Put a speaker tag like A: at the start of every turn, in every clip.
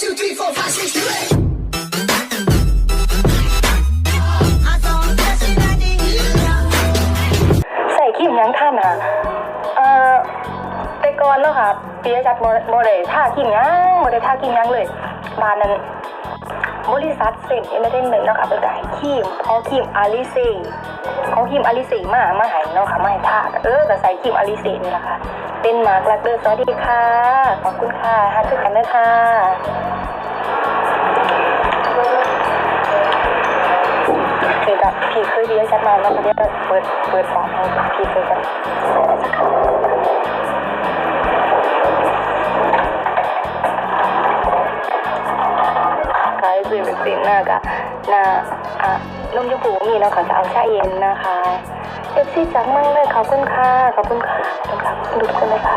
A: two, three, four, five, six, seven.
B: ใส่ครีมยังท่านอะ เอ่อแต่ก่อนเนาะค่ะปีจัดโมโมได้ท่าครีมยังโมได้ท่าครีมยังเลยบานนั้นบริษัทเซ็นเอเมเดนเนาะค่ะเป็นไก่ครีมเขาครีมอาริเซ่เขาครีมอาริเซ่มามาให้เนาะค่ะไมาให้ท่าเออก็ใส่ครีมอาริเซ่นี่แหละค่ะ เป็นมาร์กลักเดอร์สวัสดีค่ะ ขอบคุณค่ะฮัทคือกันเด้อค่ะ คือแบบพี่เคยดีจัดมาแล้วก็เดียวเปิดเปิดบอกให้พี่เคยกันสักครั้งขายซื้อเป็นสินหน้ากะหน้าอะนมยมพูมีเนาะค่ะจะเอาชาเย็นนะคะเอฟซีจักมั่งเลยขอบคุณค่ะขอบคุณค่ะขอบคุณค่ะทุกคนเลยค่ะ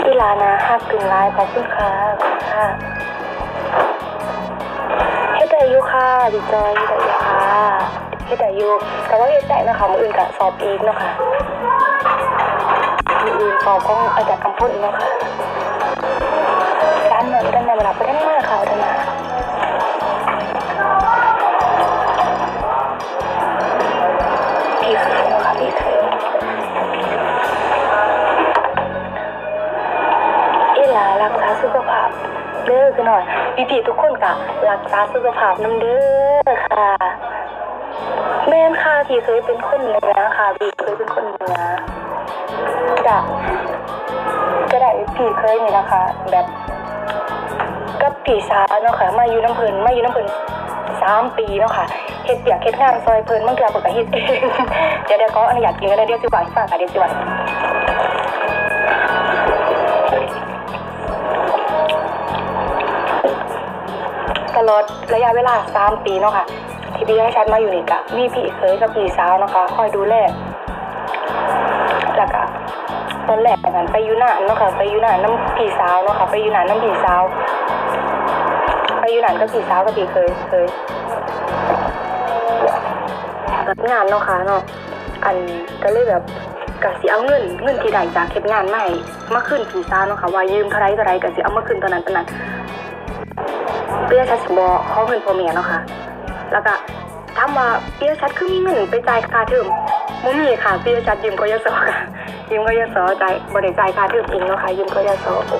B: ที่ลานาฮักกึ่งลายขอบคุณค่ะขอบคุณค่ะ อยู่ค่ะดีจอยเฮ็ดได้อยู่ค่ะเฮ็ดได้อยู่แต่ว่าเฮ็ดได้นะคะมืออื่นกะสอบอีกเนาะค่ะมืออื่นสอบของอาจารย์กำพลเนาะค่ะด้านนั้นด้านในเวลาไปด้านหน้าเขาด้านหน้าพี่คยนะคะพี่เคยอีหลารักษาสุขภาพ เด้อคือหน่อยพี่พี่ๆทุกคนกะรักษาสุขภาพน้ำเด้อค่ะ แม่นค่ะพี่เคยเป็นคนเหนือค่ะพี่เคยเป็นคนเหนือจะก็ได้พี่เคยนี่นะคะ แบบกับพี่สาวเนาะค่ะมาอยู่น้ำเพลินมาอยู่น้ำเพลินสามปีเนาะค่ะเฮ็ดเปียกเฮ็ดงานซอยเพลินบางเทื่อเพิ่นก็เฮ็ดเองเดี๋ยวเดี๋ยวก็อนุญาตกินกันเลยเดี๋ยวสิว่าให้ฟังค่ะเดี๋ยวสิว่า ตลอดระยะเวลาสามปีเนาะค่ะ ที่พี่ให้ฉันมาอยู่นี่กะมีพี่เคยกับพี่สาวเนาะค่ะคอยดูแลแล้วก็ตอนแรกกันไปอยู่นานเนาะค่ะไปอยู่นานน้ำพี่สาวเนาะค่ะไปอยู่นานน้ำพี่สาว ไปอยู่นานกับพี่สาวกับพี่เคยเคยงานเนาะค่ะเนาะอันก็เลยแบบกะสิเอาเงินเงินที่ได้จากเก็บงานมาให้มาขึ้นพี่สาวเนาะค่ะว่ายืมเท่าไรเท่าไรก็สิเอามาขึ้นตอนนั้นตอนนั้น เปี้ยชัดสบอเขาเงินพ่อแม่เนาะค่ะ แล้วก็ถามว่าเปี้ยชัดคือมีเงินไปจ่ายค่าเทอมบ่มีค่ะเปี้ยชัดยืมกยศค่ะยืมกยศจ่ายบริจ่ายค่าเทอมเองเนาะค่ะยืมกยศ